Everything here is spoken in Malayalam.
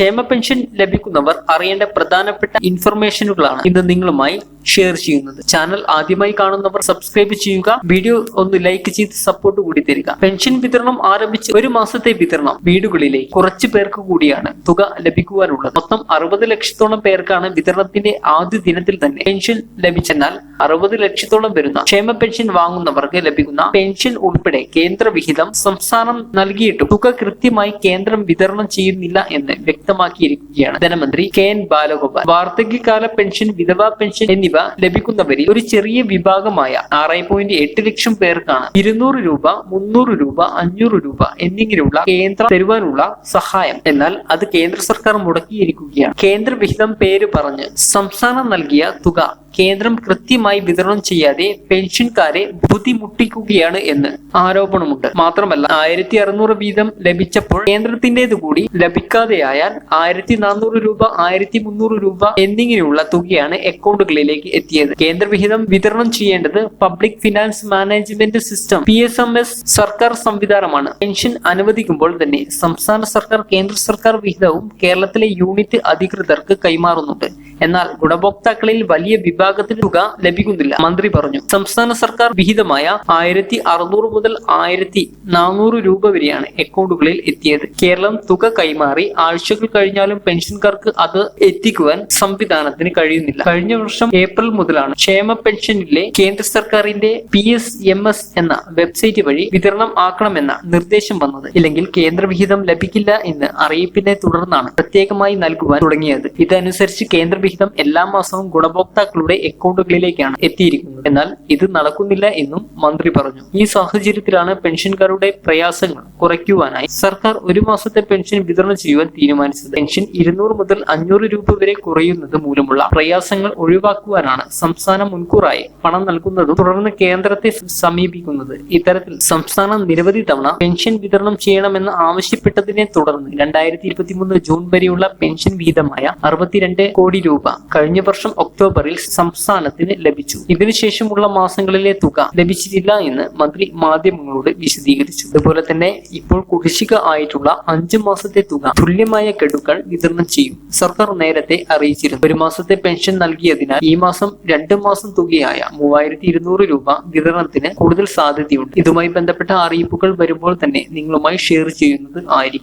ക്ഷേമ പെൻഷൻ ലഭിക്കുന്നവർ അറിയേണ്ട പ്രധാനപ്പെട്ട ഇൻഫർമേഷനുകളാണ് ഇന്ന് നിങ്ങളുമായി ഷെയർ ചെയ്യുന്നത്. ചാനൽ ആദ്യമായി കാണുന്നവർ സബ്സ്ക്രൈബ് ചെയ്യുക വീഡിയോ ഒന്ന് ലൈക്ക് ചെയ്ത് സപ്പോർട്ട് കൂടി തരിക. പെൻഷൻ വിതരണം ആരംഭിച്ച് ഒരു മാസത്തെ വിതരണം വീടുകളിലെ കുറച്ചു പേർക്ക് കൂടിയാണ് തുക ലഭിക്കുവാനുള്ളത്. മൊത്തം അറുപത് ലക്ഷത്തോളം പേർക്കാണ് വിതരണത്തിന്റെ ആദ്യ ദിനത്തിൽ തന്നെ പെൻഷൻ ലഭിച്ചെന്നാൽ അറുപത് ലക്ഷത്തോളം വരുന്ന ക്ഷേമ പെൻഷൻ വാങ്ങുന്നവർക്ക് ലഭിക്കുന്ന പെൻഷൻ ഉൾപ്പെടെ കേന്ദ്ര വിഹിതം സംസ്ഥാനം നൽകിയിട്ടും തുക കൃത്യമായി കേന്ദ്രം വിതരണം ചെയ്യുന്നില്ല എന്ന് വ്യക്തമാക്കിയിരിക്കുകയാണ്. ധനമന്ത്രി കെ എൻ ബാലഗോപാൽ. വാർദ്ധക്യകാല പെൻഷൻ വിധവാ പെൻഷൻ എന്നിവ ലഭിക്കുന്നവരിൽ ഒരു ചെറിയ വിഭാഗമായ ആറ് പോയിന്റ് എട്ട് ലക്ഷം പേർക്കാണ് ഇരുന്നൂറ് രൂപ മുന്നൂറ് രൂപ അഞ്ഞൂറ് രൂപ എന്നിങ്ങനെയുള്ള കേന്ദ്ര തരുവാനുള്ള സഹായം. എന്നാൽ അത് കേന്ദ്ര സർക്കാർ മുടക്കിയിരിക്കുകയാണ്. കേന്ദ്ര വിഹിതം പേര് പറഞ്ഞ് സംസ്ഥാനം നൽകിയ തുക കേന്ദ്രം കൃത്യമായി വിതരണം ചെയ്യാതെ പെൻഷൻകാരെ ബുദ്ധിമുട്ടിക്കുകയാണ് എന്ന് ആരോപണമുണ്ട്. മാത്രമല്ല ആയിരത്തി അറുന്നൂറ് വീതം ലഭിച്ചപ്പോൾ കേന്ദ്രത്തിന്റേത് കൂടി ലഭിക്കാതെയായാൽ ആയിരത്തി നാനൂറ് രൂപ ആയിരത്തി മുന്നൂറ് രൂപ എന്നിങ്ങനെയുള്ള തുകയാണ് അക്കൗണ്ടുകളിലേക്ക് എത്തിയത്. കേന്ദ്രവിഹിതം വിതരണം ചെയ്യേണ്ടത് public finance management system P S M S സർക്കാർ സംവിധാനമാണ്. പെൻഷൻ അനുവദിക്കുമ്പോൾ തന്നെ സംസ്ഥാന സർക്കാർ കേന്ദ്ര സർക്കാർ വിഹിതവും കേരളത്തിലെ യൂണിറ്റ് അധികൃതർക്ക് കൈമാറുന്നുണ്ട്. എന്നാൽ ഗുണഭോക്താക്കളിൽ വലിയ വിഭാഗത്തിന് തുക ലഭിക്കുന്നില്ല. മന്ത്രി പറഞ്ഞു. സംസ്ഥാന സർക്കാർ വിഹിതമായ ആയിരത്തി അറുന്നൂറ് മുതൽ ആയിരത്തി നാനൂറ് രൂപ വരെയാണ് അക്കൗണ്ടുകളിൽ എത്തിയത്. കേരളം തുക കൈമാറി ആഴ്ചകൾ കഴിഞ്ഞാലും പെൻഷൻകാർക്ക് അത് എത്തിക്കുവാൻ സംവിധാനത്തിന് കഴിയുന്നില്ല. കഴിഞ്ഞ വർഷം ഏപ്രിൽ മുതലാണ് ക്ഷേമ പെൻഷനിലെ കേന്ദ്ര സർക്കാരിന്റെ പി എസ് എം എസ് എന്ന വെബ്സൈറ്റ് വഴി വിതരണം ആക്കണമെന്ന നിർദ്ദേശം വന്നത്. ഇല്ലെങ്കിൽ കേന്ദ്ര വിഹിതം ലഭിക്കില്ല എന്ന് അറിയിപ്പിനെ തുടർന്നാണ് പ്രത്യേകമായി നൽകുവാൻ തുടങ്ങിയത്. ഇതനുസരിച്ച് കേന്ദ്ര വിഹിതം എല്ലാ മാസവും ഗുണഭോക്താക്കളുടെ അക്കൗണ്ടുകളിലേക്കാണ് എത്തിയിരിക്കുന്നത്. എന്നാൽ ഇത് നടക്കുന്നില്ല എന്നും മന്ത്രി പറഞ്ഞു. ഈ സാഹചര്യത്തിലാണ് പെൻഷൻകാരുടെ പ്രയാസങ്ങൾ കുറയ്ക്കുവാനായി സർക്കാർ ഒരു മാസത്തെ പെൻഷൻ വിതരണം ചെയ്യുവാൻ തീരുമാനിച്ചത്. പെൻഷൻ ഇരുന്നൂറ് മുതൽ അഞ്ഞൂറ് രൂപ വരെ കുറയുന്നത് മൂലമുള്ള പ്രയാസങ്ങൾ ഒഴിവാക്കുവാനാണ് സംസ്ഥാനം മുൻകൂറായി പണം നൽകുന്നതും തുടർന്ന് കേന്ദ്രത്തെ സമീപിക്കുന്നത്. ഇത്തരത്തിൽ സംസ്ഥാനം നിരവധി തവണ പെൻഷൻ വിതരണം ചെയ്യണമെന്ന് ആവശ്യപ്പെട്ടതിനെ തുടർന്ന് രണ്ടായിരത്തി ഇരുപത്തിമൂന്ന് ജൂൺ വരെയുള്ള പെൻഷൻ വിഹിതമായ അറുപത്തിരണ്ട് കോടി രൂപ കഴിഞ്ഞ വർഷം ഒക്ടോബറിൽ സംസ്ഥാനത്തിന് ലഭിച്ചു. ഇതിനുശേഷമുള്ള മാസങ്ങളിലെ തുക ലഭിച്ചിട്ടില്ല എന്ന് മന്ത്രി മാധ്യമങ്ങളോട് വിശദീകരിച്ചു. അതുപോലെ തന്നെ ഇപ്പോൾ കുടിശ്ശിക ആയിട്ടുള്ള അഞ്ചു മാസത്തെ തുക തുല്യമായ ഗഡുക്കൾ വിതരണം ചെയ്യും. സർക്കാർ നേരത്തെ അറിയിച്ചിരുന്നു. ഒരു മാസത്തെ പെൻഷൻ നൽകിയതിനാൽ ഈ മാസം രണ്ട് മാസം തുകയായ മൂവായിരത്തി ഇരുന്നൂറ് രൂപ വിതരണത്തിന് കൂടുതൽ സാധ്യതയുണ്ട്. ഇതുമായി ബന്ധപ്പെട്ട അറിയിപ്പുകൾ വരുമ്പോൾ തന്നെ നിങ്ങളുമായി ഷെയർ ചെയ്യുന്നത് ആയിരിക്കും.